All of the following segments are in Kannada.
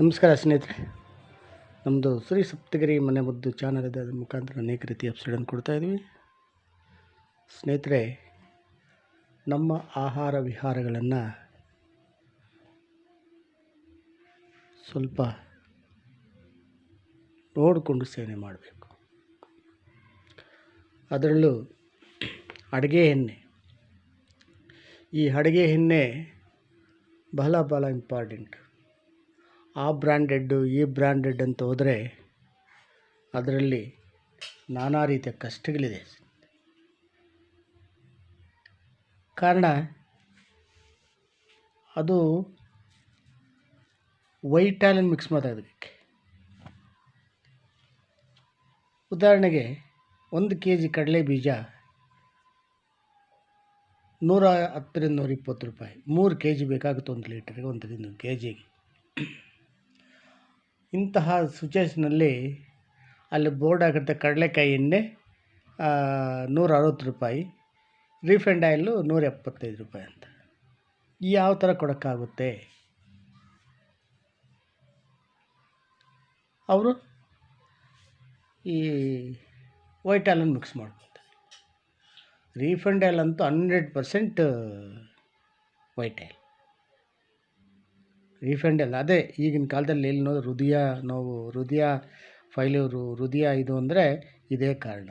ನಮಸ್ಕಾರ ಸ್ನೇಹಿತರೆ. ನಮ್ಮದು ಶ್ರೀ ಸಪ್ತಗಿರಿ ಮನೆ ಮುದ್ದು ಚಾನಲ್ ಇದೆ ಅದ್ರ ಮುಖಾಂತರ ಅನೇಕ ರೀತಿಯ ಕೊಡ್ತಾ ಕೊಡ್ತಾಯಿದ್ವಿ ಸ್ನೇಹಿತರೆ, ನಮ್ಮ ಆಹಾರ ವಿಹಾರಗಳನ್ನು ಸ್ವಲ್ಪ ನೋಡಿಕೊಂಡು ಸೇವನೆ ಮಾಡಬೇಕು. ಅದರಲ್ಲೂ ಅಡುಗೆ ಎಣ್ಣೆ. ಈ ಅಡುಗೆ ಎಣ್ಣೆ ಬಹಳ ಬಹಳ ಇಂಪಾರ್ಟೆಂಟ್ ಆ ಬ್ರ್ಯಾಂಡೆಡ್ಡು ಈ ಬ್ರ್ಯಾಂಡೆಡ್ ಅಂತ ಹೋದರೆ ಅದರಲ್ಲಿ ನಾನಾ ರೀತಿಯ ಕಷ್ಟಗಳಿದೆ. ಕಾರಣ, ಅದು ವೈಟ್ ಆಯಿಲನ್ನು ಮಿಕ್ಸ್ ಮಾಡೋದಕ್ಕೆ. ಉದಾಹರಣೆಗೆ, ಒಂದು ಕೆ ಜಿ ಕಡಲೆ ಬೀಜ ನೂರ ಹತ್ತರಿಂದ ನೂರ ಇಪ್ಪತ್ತು ರೂಪಾಯಿ. ಮೂರು ಕೆ ಜಿ ಬೇಕಾಗುತ್ತೆ ಒಂದು ಲೀಟರ್ಗೆ, ಒಂದು ಕೆ ಜಿಗೆ ಇಂತಹ ಸಿಚುಯೇಷನಲ್ಲಿ ಅಲ್ಲಿ ಬೋರ್ಡ್ ಆಗಿರುತ್ತೆ ಕಡಲೆಕಾಯಿ ಎಣ್ಣೆ ನೂರ ಅರವತ್ತು ರೂಪಾಯಿ ರೀಫಂಡ್ ಆಯಿಲು ನೂರ ಎಪ್ಪತ್ತೈದು ರೂಪಾಯಿ ಅಂತ. ಯಾವ ಥರ ಕೊಡೋಕ್ಕಾಗುತ್ತೆ? ಅವರು ಈ ವೈಟ್ ಆಯಿಲನ್ನು ಮಿಕ್ಸ್ ಮಾಡ್ಕೊತಾರೆ. ರೀಫಂಡ್ ಆಯಿಲ್ ಅಂತೂ hundred percent white oil refund ಅಲ್ಲ ಅದೇ ಈಗಿನ ಕಾಲದಲ್ಲಿ ಎಲ್ಲಿ ನೋಡಿದ್ರು ಹೃದಯ ನೋವು, ಹೃದಯ ಫೈಲೂರು, ಹೃದಯ ಇದು ಅಂದರೆ ಇದೇ ಕಾರಣ.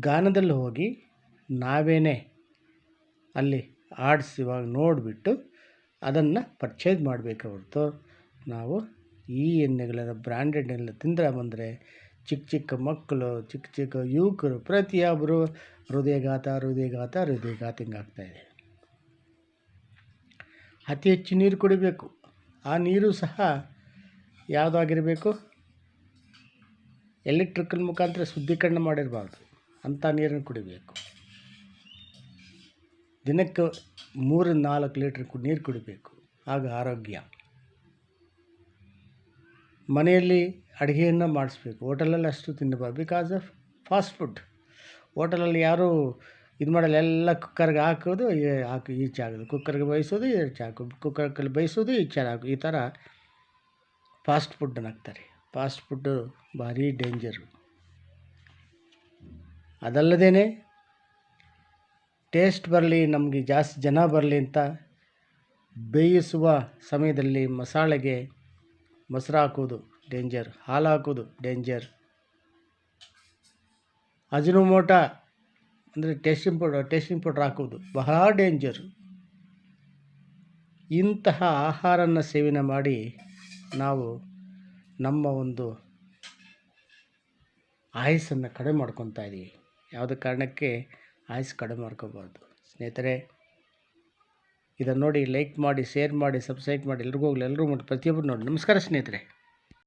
ಗಾನದಲ್ಲಿ ಹೋಗಿ ನಾವೇನೇ ಅಲ್ಲಿ ಆಡ್ಸ್ ಇವಾಗ ನೋಡಿಬಿಟ್ಟು ಅದನ್ನು ಪರ್ಚೇಸ್ ಮಾಡಬೇಕೆ ಹೊರತು ನಾವು ಈ ಎಣ್ಣೆಗಳೆಲ್ಲ ಬ್ರ್ಯಾಂಡೆಡ್ ಎಲ್ಲ ತಿಂದರೆ ಬಂದರೆ ಚಿಕ್ಕ ಚಿಕ್ಕ ಮಕ್ಕಳು, ಚಿಕ್ಕ ಚಿಕ್ಕ ಯುವಕರು ಪ್ರತಿಯೊಬ್ಬರು ಹೃದಯಘಾತ ಹೃದಯಘಾತ ಹೃದಯಘಾತ ಹಿಂಗಾಗ್ತಾಯಿದೆ ಅತಿ ಹೆಚ್ಚು ನೀರು ಕುಡಿಬೇಕು. ಆ ನೀರು ಸಹ ಯಾವುದಾಗಿರಬೇಕು? ಎಲೆಕ್ಟ್ರಿಕಲ್ ಮುಖಾಂತರ ಶುದ್ಧೀಕರಣ ಮಾಡಿರಬಾರ್ದು. ಅಂಥ ನೀರನ್ನು ಕುಡಿಬೇಕು. ದಿನಕ್ಕೆ ಮೂರು ನಾಲ್ಕು ಲೀಟ್ರ್ ನೀರು ಕುಡಿಬೇಕು. ಆಗ ಆರೋಗ್ಯ. ಮನೆಯಲ್ಲಿ ಅಡುಗೆಯನ್ನು ಮಾಡಿಸ್ಬೇಕು. ಹೋಟೆಲಲ್ಲಿ ಅಷ್ಟು ತಿನ್ನಬಾರ್ದು. ಬಿಕಾಸ್ ಆಫ್ ಫಾಸ್ಟ್ ಫುಡ್ ಹೋಟೆಲಲ್ಲಿ ಯಾರೂ ಇದು ಮಾಡಲ್ಲ, ಎಲ್ಲ ಕುಕ್ಕರ್ಗೆ ಹಾಕೋದು ಹಾಕಿ ಈಚೆ ಹಾಕೋದು. ಕುಕ್ಕರ್ಗೆ ಬೇಯಿಸೋದು ಈಚೆ ಹಾಕೋದು. ಕುಕ್ಕರ್ಗೆ ಬೇಯಿಸೋದು ಈಚೆ ಹಾಕು ಈ ಥರ ಫಾಸ್ಟ್ ಫುಡ್ಡನ್ನು ಹಾಕ್ತಾರೆ ಫಾಸ್ಟ್ ಫುಡ್ಡು ಭಾರಿ ಡೇಂಜರು. ಅದಲ್ಲದೇ ಟೇಸ್ಟ್ ಬರಲಿ, ನಮಗೆ ಜಾಸ್ತಿ ಜನ ಬರಲಿ ಅಂತ ಬೇಯಿಸುವ ಸಮಯದಲ್ಲಿ ಮಸಾಲೆಗೆ ಮೊಸರು ಹಾಕೋದು ಡೇಂಜರ್, ಹಾಲು ಹಾಕೋದು ಡೇಂಜರ್. ಅಜಿನೋಮೋಟ ಅಂದರೆ ಟೆಸ್ಟಿಂಗ್ ಪೌಡರ್ ಟೆಸ್ಟಿಂಗ್ ಪೌಡರ್ ಹಾಕೋದು. ಬಹಳ ಡೇಂಜರ್ ಇಂತಹ ಆಹಾರನ ಸೇವನೆ ಮಾಡಿ ನಾವು ನಮ್ಮ ಒಂದು ಆಯಸ್ಸನ್ನು ಕಡಿಮೆ ಮಾಡ್ಕೊತಾ ಇದ್ದೀವಿ ಯಾವುದೇ ಕಾರಣಕ್ಕೆ ಆಯಸ್ಸು ಕಡಿಮೆ ಮಾಡ್ಕೋಬಾರ್ದು. ಸ್ನೇಹಿತರೆ, ಇದನ್ನು ನೋಡಿ ಲೈಕ್ ಮಾಡಿ ಶೇರ್ ಮಾಡಿ ಸಬ್ಸ್ಕ್ರೈಬ್ ಮಾಡಿ, ಎಲ್ರಿಗೂ ಹೋಗಲಿ ಎಲ್ಲರೂ ಮಾಡಿ ಪ್ರತಿಯೊಬ್ಬರು ನೋಡಿ. ನಮಸ್ಕಾರ ಸ್ನೇಹಿತರೆ.